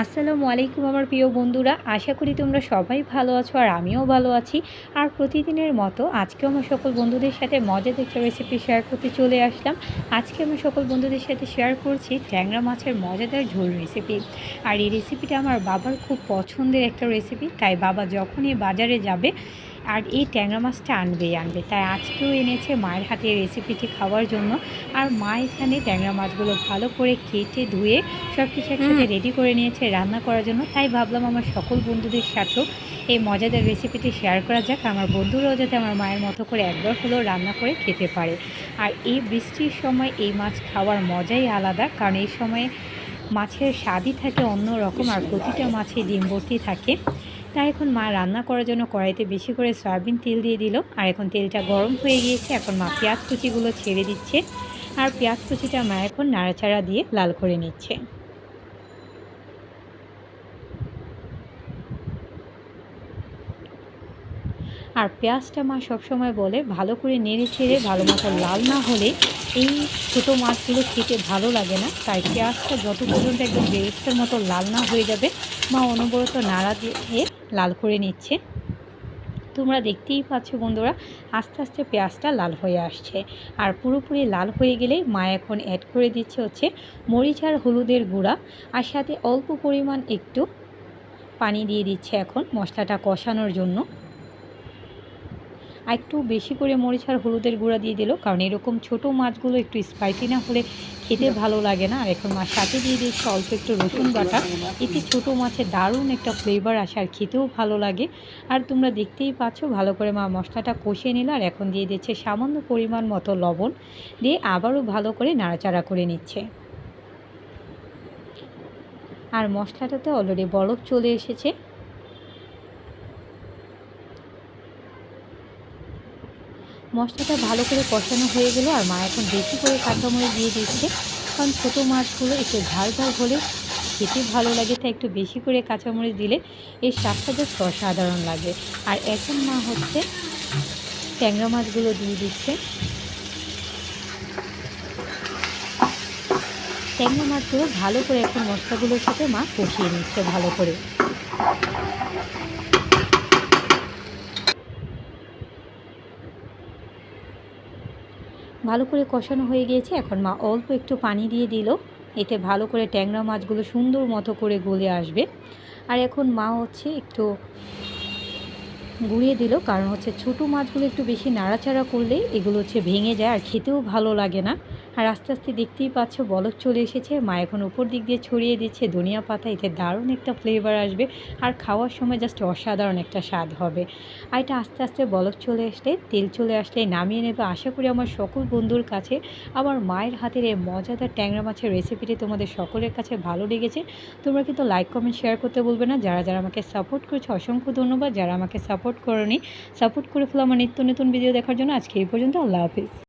আসসালামু আলাইকুম আমার প্রিয় বন্ধুরা, আশা করি তোমরা সবাই ভালো আছো আর আমিও ভালো আছি। আর প্রতিদিনের মতো আজকেও আমার সকল বন্ধুদের সাথে মজার একটা রেসিপি শেয়ার করতে চলে আসলাম। আজকে আমি সকল বন্ধুদের সাথে শেয়ার করছি ট্যাংরা মাছের মজাদার ঝোল রেসিপি আর এই রেসিপিটা আমার বাবার খুব পছন্দের একটা রেসিপি তাই বাবা যখনই বাজারে যাবে আর এই ট্যাংরা মাছটা আনবেই আনবে। তাই আজকেও এনেছে মায়ের হাতে রেসিপিটি খাওয়ার জন্য। আর মা এখানে ট্যাংরা মাছগুলো ভালো করে কেটে ধুয়ে সব কিছু একসাথে রেডি করে নিয়েছে রান্না করার জন্য। তাই ভাবলাম আমার সকল বন্ধুদের সাথেও এই মজাদার রেসিপিটি শেয়ার করা যাক। আমার বন্ধুরাও যাতে আমার মায়ের মতো করে একবার হলেও রান্না করে খেতে পারে। আর এই বৃষ্টির সময় এই মাছ খাওয়ার মজাই আলাদা কারণ এই সময়ে মাছের স্বাদই থাকে অন্য রকম আর প্রতিটা মাছে ডিম ভর্তি থাকে। তাই এখন মা রান্না করার জন্য কড়াইতে বেশি করে সয়াবিন তেল দিয়ে দিল। আর এখন তেলটা গরম হয়ে গিয়েছে, এখন মা পেঁয়াজ কুচিগুলো ছেড়ে দিচ্ছে। আর পেঁয়াজ কুচিটা মা এখন নাড়াচাড়া দিয়ে লাল করে নিচ্ছে। আর পেঁয়াজটা মা সবসময় বলে, ভালো করে নেড়ে ছেড়ে ভালো মতো লাল না হলে এই ছোটো মাছগুলো খেতে ভালো লাগে না। তাই পেঁয়াজটা যত পর্যন্ত একদম বেরেস্তের মতো লাল না হয়ে যাবে, মা অনবরত নাড়া দিয়ে লাল করে নিচ্ছে। তোমরা দেখতেই পাচ্ছ বন্ধুরা, আস্তে আস্তে পেঁয়াজটা লাল হয়ে আসছে। আর পুরোপুরি লাল হয়ে গেলে মা এখন অ্যাড করে দিচ্ছে হচ্ছে মরিচ আর হলুদের গুঁড়া। আর সাথে অল্প পরিমাণ একটু পানি দিয়ে দিচ্ছে এখন মশলাটা কষানোর জন্য। আর একটু বেশি করে মরিচ আর হলুদের গুঁড়া দিয়ে দিল, কারণ এরকম ছোট মাছগুলো একটু স্পাইসি না হলে খেতে ভালো লাগে না। আর এখন মাছ সাথে দিয়ে দিচ্ছে অল্প একটু রসুন বাটা। এতে ছোট মাছের দারুণ একটা ফ্লেভার আসে আর খেতেও ভালো লাগে। আর তোমরা দেখতেই পাচ্ছ, ভালো করে মা মশলাটা কষিয়ে নিল আর এখন দিয়ে দিচ্ছে সামান্য পরিমাণ মতো লবণ। দিয়ে আবারও ভালো করে নাড়াচাড়া করে নিচ্ছে। আর মশলাটাতে অলরেডি বরফ চলে এসেছে। মশলাটা ভালো করে কষানো হয়ে গেল আর মা এখন বেশি করে কাঁচামরিচ দিয়ে দিচ্ছে। কারণ ছোটো মাছগুলো একটু ঝাল ঝাল হলে খেতে ভালো লাগে, তাই একটু বেশি করে কাঁচামরিচ দিলে এই স্বাদটা বেশ অসাধারণ লাগে। আর এখন মা হচ্ছে ট্যাংরা মাছগুলো দিয়ে দিচ্ছে। ট্যাংরা মাছগুলো ভালো করে এখন মশলাগুলোর সাথে মা কষিয়ে নিচ্ছে ভালো করে। ভালো করে কষানো হয়ে গিয়েছে। এখন মা অল্প একটু পানি দিয়ে দিল। এতে ভালো করে ট্যাংরা মাছগুলো সুন্দর মতো করে গলে আসবে। আর এখন মা হচ্ছে একটু গুঁড়িয়ে দিল, কারণ হচ্ছে ছোটো মাছগুলো একটু বেশি নাড়াচাড়া করলে এগুলো হচ্ছে ভেঙে যায় আর খেতেও ভালো লাগে না। আর আস্তে আস্তে দেখতেই পাচ্ছ বলক চলে এসেছে। মা এখন উপর দিক দিয়ে ছড়িয়ে দিচ্ছে। ধনিয়া পাতা, এতে দারুণ একটা ফ্লেভার আসবে। আর খাওয়ার সময় জাস্ট অসাধারণ একটা স্বাদ হবে। আর এটা আস্তে আস্তে বলক চলে আসলে, তেল চলে আসলে নামিয়ে নেবে। আশা করি আমার সকল বন্ধুর কাছে, আমার মায়ের হাতের এই মজাদার ট্যাংরা মাছের রেসিপিটি তোমাদের সকলের কাছে ভালো লেগেছে। তোমরা কিন্তু লাইক কমেন্ট শেয়ার করতে বলবে না। যারা যারা আমাকে সাপোর্ট করেছে, অসংখ্য ধন্যবাদ। যারা আমাকে সাপোর্ট করনি সাপোর্ট করে ফেলো আমার নিত্য নতুন ভিডিও দেখার জন্য। আজকে এই পর্যন্ত আল্লাহ হাফিজ।